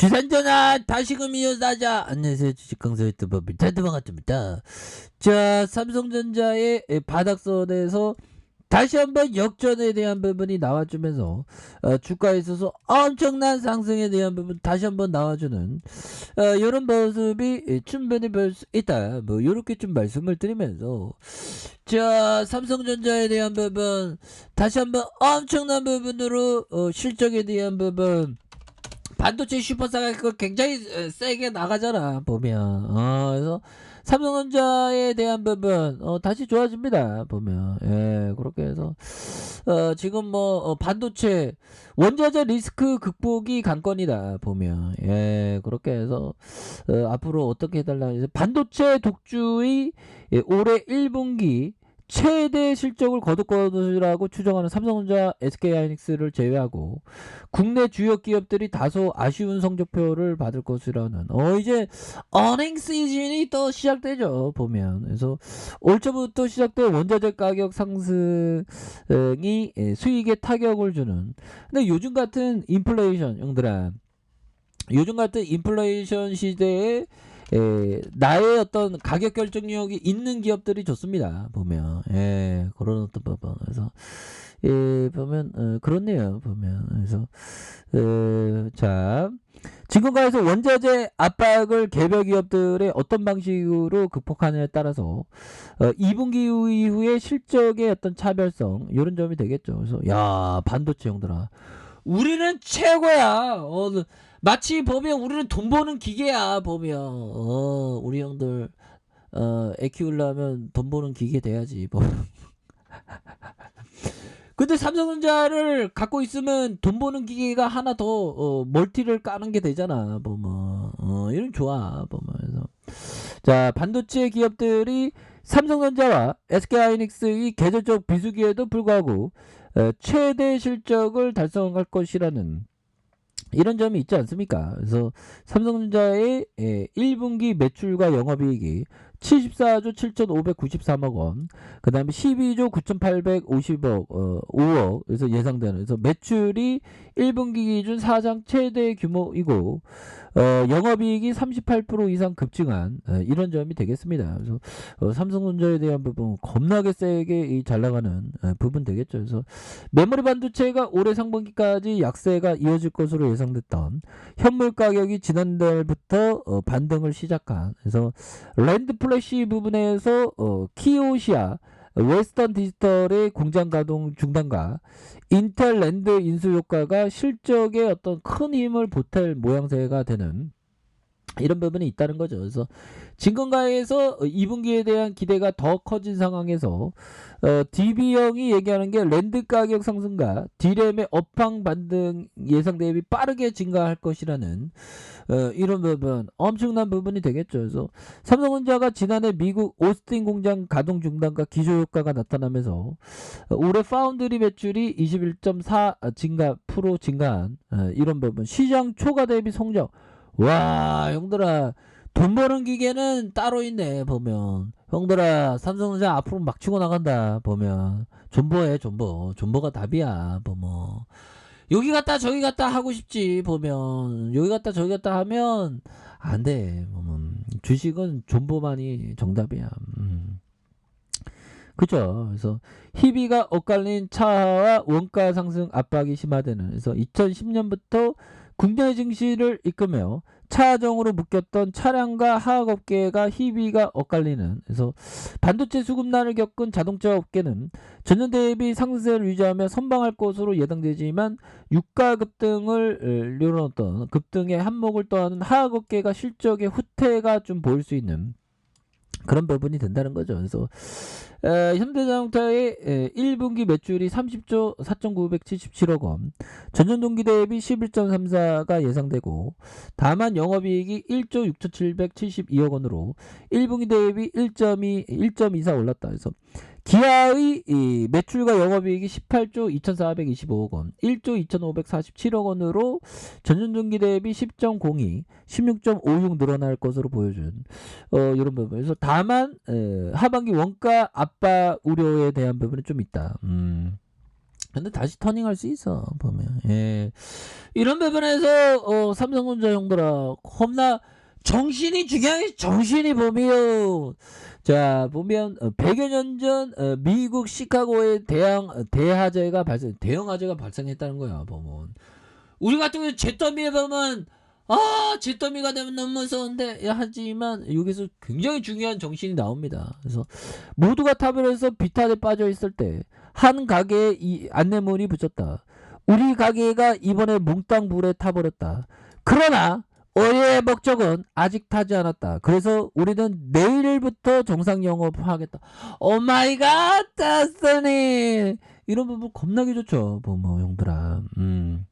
주산전화 다시금 이어사자. 안녕하세요. 주식강사 유튜버 밀타드 반갑습니다. 자 삼성전자의 바닥선에서 다시 한번 역전에 대한 부분이 나와주면서 어, 주가에 있어서 엄청난 상승에 대한 부분 다시 한번 나와주는 어, 이런 모습이 충분히 볼 수 있다. 뭐 이렇게 좀 말씀을 드리면서. 자 삼성전자에 대한 부분 다시 한번 엄청난 부분으로 어, 실적에 대한 부분 반도체 슈퍼사가 그 굉장히 어, 세게 나가잖아 보면. 어 그래서 삼성전자에 대한 부분 어 다시 좋아집니다 보면. 예 그렇게 해서 어 지금 뭐 어, 반도체 원자재 리스크 극복이 관건이다 보면. 예 그렇게 해서 어 앞으로 어떻게 해달라. 반도체 독주의 예, 올해 1분기 최대 실적을 거둘 것이라고 추정하는 삼성전자, SK하이닉스를 제외하고 국내 주요 기업들이 다소 아쉬운 성적표를 받을 것이라는 어 이제 어닝 시즌이 또 시작되죠 보면. 그래서 올 초부터 시작된 원자재 가격 상승이 예, 수익에 타격을 주는. 근데 요즘 같은 인플레이션 형들아. 요즘 같은 인플레이션 시대에 에, 나의 어떤 가격 결정력이 있는 기업들이 좋습니다. 보면 예, 그런 어떤 부분 그래서 예, 보면 어, 그렇네요. 보면 그래서 어, 자 지금까지서 원자재 압박을 개별 기업들의 어떤 방식으로 극복하느냐에 따라서 어, 2분기 이후에 실적의 어떤 차별성 이런 점이 되겠죠. 그래서 야 반도체 형들아 우리는 최고야. 어, 마치 보면 우리는 돈 버는 기계야 보면. 어 우리 형들 어 애 키우려면 돈 버는 기계 돼야지 뭐. 근데 삼성전자를 갖고 있으면 돈 버는 기계가 하나 더 어, 멀티를 까는 게 되잖아 보면. 어 이런 좋아 보면서. 자 반도체 기업들이 삼성전자와 SK하이닉스의 계절적 비수기에도 불구하고 어, 최대 실적을 달성할 것이라는 이런 점이 있지 않습니까? 그래서 삼성전자의 1분기 매출과 영업이익이 74조 7,593억 원, 그 다음에 12조 9,850억, 어, 5억, 그래서 예상되는, 그래서 매출이 1분기 기준 사상 최대 규모이고, 어, 영업이익이 38% 이상 급증한, 어, 이런 점이 되겠습니다. 그래서, 어, 삼성전자에 대한 부분, 겁나게 세게 잘 나가는 어, 부분 되겠죠. 그래서, 메모리 반도체가 올해 상반기까지 약세가 이어질 것으로 예상됐던, 현물 가격이 지난달부터 어, 반등을 시작한, 그래서, 랜드 플래시 부분에서 어, 키오시아 웨스턴 디지털의 공장 가동 중단과 인텔 랜드 인수 효과가 실적에 어떤 큰 힘을 보탤 모양새가 되는 이런 부분이 있다는 거죠. 그래서 진건가에서 2분기에 대한 기대가 더 커진 상황에서 어, DB형이 얘기하는 게 랜드 가격 상승과 디램의 업황 반등 예상 대비 빠르게 증가할 것이라는 어, 이런 부분 엄청난 부분이 되겠죠. 그래서 삼성전자가 지난해 미국 오스틴 공장 가동 중단과 기조 효과가 나타나면서 어, 올해 파운드리 매출이 21.4 증가 프로 증가한 어, 이런 부분 시장 초과 대비 성적 와 형들아 돈 버는 기계는 따로 있네 보면. 형들아 삼성전자 앞으로 막 치고 나간다 보면. 존버해 존버. 존버가 답이야 보면. 여기 갔다 저기 갔다 하고 싶지 보면. 여기 갔다 저기 갔다 하면 안돼 보면. 주식은 존버만이 정답이야 음. 그죠? 그래서 희비가 엇갈린 차와 원가 상승 압박이 심화되는 그래서 2010년부터 국내 증시를 이끌며 차정으로 묶였던 차량과 화학업계가 희비가 엇갈리는 그래서 반도체 수급난을 겪은 자동차 업계는 전년 대비 상승세를 유지하며 선방할 것으로 예상되지만 유가 급등을 이뤄놓던 급등의 한몫을 떠하는 화학업계가 실적의 후퇴가 좀 보일 수 있는 그런 부분이 된다는 거죠. 그래서 에, 현대자동차의 에, 1분기 매출이 30조 4,977억 원, 전년 동기 대비 11.34가 예상되고, 다만 영업이익이 1조 6,772억 원으로 1분기 대비 1.2 1.24 올랐다. 그래서 기아의 이 매출과 영업이익이 18조 2,425억 원, 1조 2,547억 원으로 전년 동기 대비 10.02, 16.56 늘어날 것으로 보여준 어, 이런 부분에서 다만 에, 하반기 원가 압박 우려에 대한 부분이 좀 있다. 음. 근데 다시 터닝할 수 있어 보면 예 이런 부분에서 어, 삼성전자 형들아 겁나 정신이 중요해. 정신이 보면 자 보면 어, 100여 년전 어, 미국 시카고에 대형 어, 대화재가 발생 대형 화재가 발생했다는 거야 보면 우리 같은 경우 잿더미에 보면 아 잿더미가 되면 너무 무서운데. 야, 하지만 여기서 굉장히 중요한 정신이 나옵니다. 그래서 모두가 타버려서 비탈에 빠져 있을 때 한 가게에 이 안내문이 붙였다. 우리 가게가 이번에 몽땅 불에 타버렸다. 그러나 우리의 목적은 아직 타지 않았다. 그래서 우리는 내일부터 정상 영업하겠다. 오 마이 갓, 다스니 이런 부분 겁나게 좋죠. 뭐뭐 형들아. 음.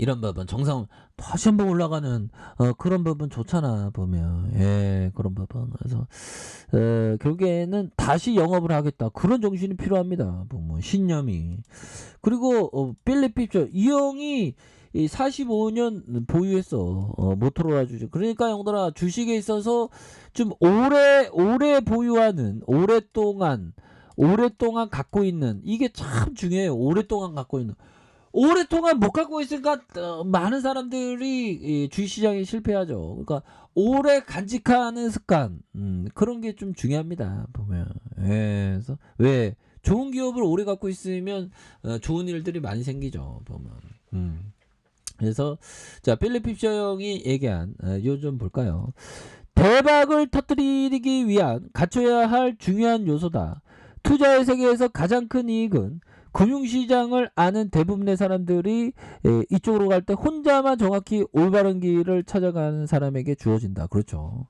이런 부분 정상 다시 한번 올라가는 어, 그런 부분 좋잖아 보면. 예 그런 부분 그래서 어, 결국에는 다시 영업을 하겠다. 그런 정신이 필요합니다 보면 신념이. 그리고 어, 필리핀 이 형이 이 45년 보유했어. 어, 모토로라 주식 그러니까 형들아 주식에 있어서 좀 오래 오래 보유하는 오랫동안 오랫동안 갖고 있는 이게 참 중요해요. 오랫동안 갖고 있는 오랫동안 못 갖고 있으니까 어, 많은 사람들이 이 주식시장에 실패하죠. 그러니까 오래 간직하는 습관 음, 그런 게 좀 중요합니다. 보면 예, 그래서 왜 좋은 기업을 오래 갖고 있으면 어, 좋은 일들이 많이 생기죠. 보면 음. 그래서 자 필리핍 형이 얘기한 어, 요좀 볼까요? 대박을 터뜨리기 위한 갖춰야 할 중요한 요소다. 투자의 세계에서 가장 큰 이익은 금융시장을 아는 대부분의 사람들이 에, 이쪽으로 갈 때 혼자만 정확히 올바른 길을 찾아가는 사람에게 주어진다. 그렇죠.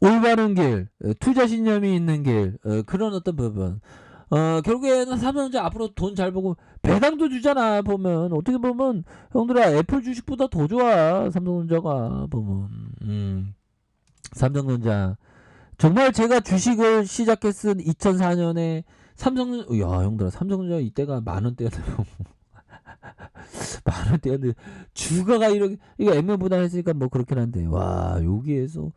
올바른 길, 어, 투자 신념이 있는 길, 어, 그런 어떤 부분. 어, 결국에는 삼성전자 앞으로 돈 잘 보고 배당도 주잖아 보면 어떻게 보면 형들아 애플 주식보다 더 좋아 삼성전자가 보면 음. 삼성전자 정말 제가 주식을 시작했은 2004년에 삼성 야 형들아 삼성전자 이때가 만 원대였는데 만 원대였는데 주가가 이렇게 이거 액면 분할했으니까 뭐 그렇긴 한데. 와 여기에서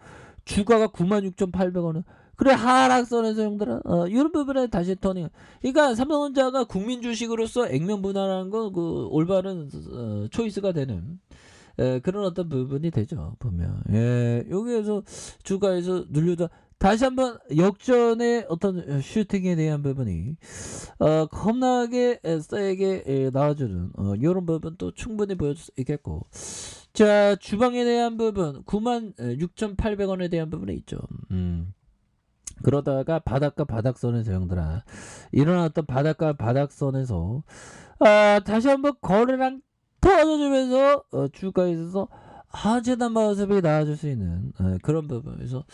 주가가 96,800원은 그래 하락선에서 형들아. 어, 이런 부분에 다시 터닝. 그러니까 삼성전자가 국민 주식으로서 액면 분할하는 건 그 올바른 어, 초이스가 되는 에, 그런 어떤 부분이 되죠 보면. 예 여기에서 주가에서 눌려다 다시 한번 역전의 어떤 슈팅에 대한 부분이 어, 겁나게 세게 나와주는 어, 이런 부분도 충분히 보여줄 수 있겠고 자 주방에 대한 부분 96,800원에 대한 부분이 있죠. 음. 그러다가 바닥과 바닥선에서 형들아 일어났던 바닥과 바닥선에서 아, 다시 한번 거래량 터져주면서 어, 주가에 있어서 하재단 모습이 나아질 수 있는 에, 그런 부분에서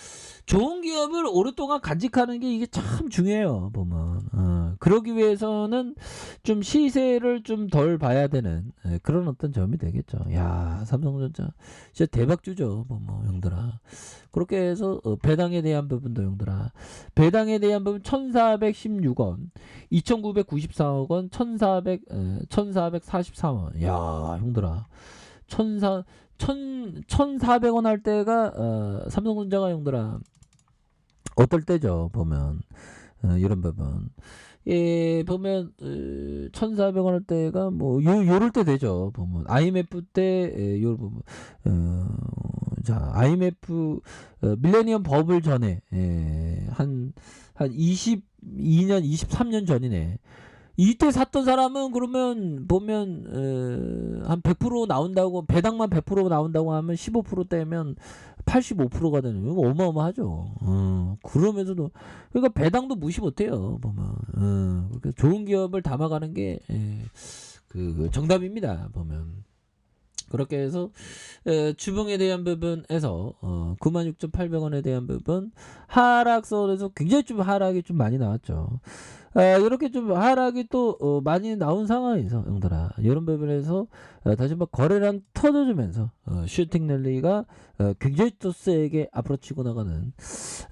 좋은 기업을 오랫동안 간직하는 게 이게 참 중요해요 보면. 어, 그러기 위해서는 좀 시세를 좀 덜 봐야 되는 에, 그런 어떤 점이 되겠죠. 야 삼성전자 진짜 대박주죠 보면 형들아. 그렇게 해서 어, 배당에 대한 부분도 형들아. 배당에 대한 부분 1416원 2994억 원 1400, 에, 1444원. 야 형들아. 천사 천, 1,400원 할 때가, 어, 삼성전자가 형들아, 어떨 때죠, 보면. 어, 이런 부분. 예, 보면, 어, 1,400원 할 때가, 뭐, 요, 요럴 때 되죠, 보면. IMF 때, 예, 요 부분. 어, 자, IMF, 어, 밀레니엄 버블 전에, 예, 한, 한 22년, 23년 전이네. 이때 샀던 사람은 그러면 보면 에, 한100% 나온다고 배당만 100% 나온다고 하면 15% 떼면 85%가 되는 이거 어마어마하죠. 어, 그러면서도 그러니까 배당도 무시 못해요 보면 어, 그러니까 좋은 기업을 담아가는 게 에, 그, 그 정답입니다 보면. 그렇게 해서 에, 주봉에 대한 부분에서 어, 96,800원에 대한 부분 하락선에서 굉장히 좀 하락이 좀 많이 나왔죠. 아, 이렇게 좀 하락이 또 어, 많이 나온 상황에서 형들아 이런 부분에서 어, 다시 한번 거래량 터져주면서 어, 슈팅 랠리가 어, 굉장히 또 세게 앞으로 치고 나가는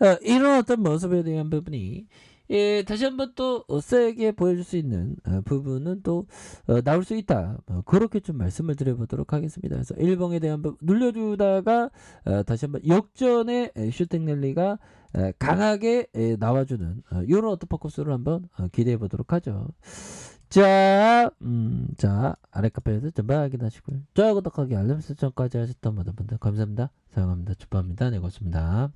어, 이런 어떤 모습에 대한 부분이 예, 다시 한번 또 어, 세게 보여줄 수 있는 어, 부분은 또 어, 나올 수 있다. 어, 그렇게 좀 말씀을 드려보도록 하겠습니다. 그래서 일봉에 대한 부- 눌려주다가 어, 다시 한번 역전의 에, 슈팅 랠리가 에, 강하게 에, 나와주는 어, 이런 어토퍼커스를 한번 어, 기대해 보도록 하죠. 자, 음, 자 아래 카페에서 전부 확인하시고요. 좋아요, 구독하기, 알림 설정까지 하셨던 모든 분들 감사합니다. 사랑합니다. 축복합니다. 네, 고맙습니다.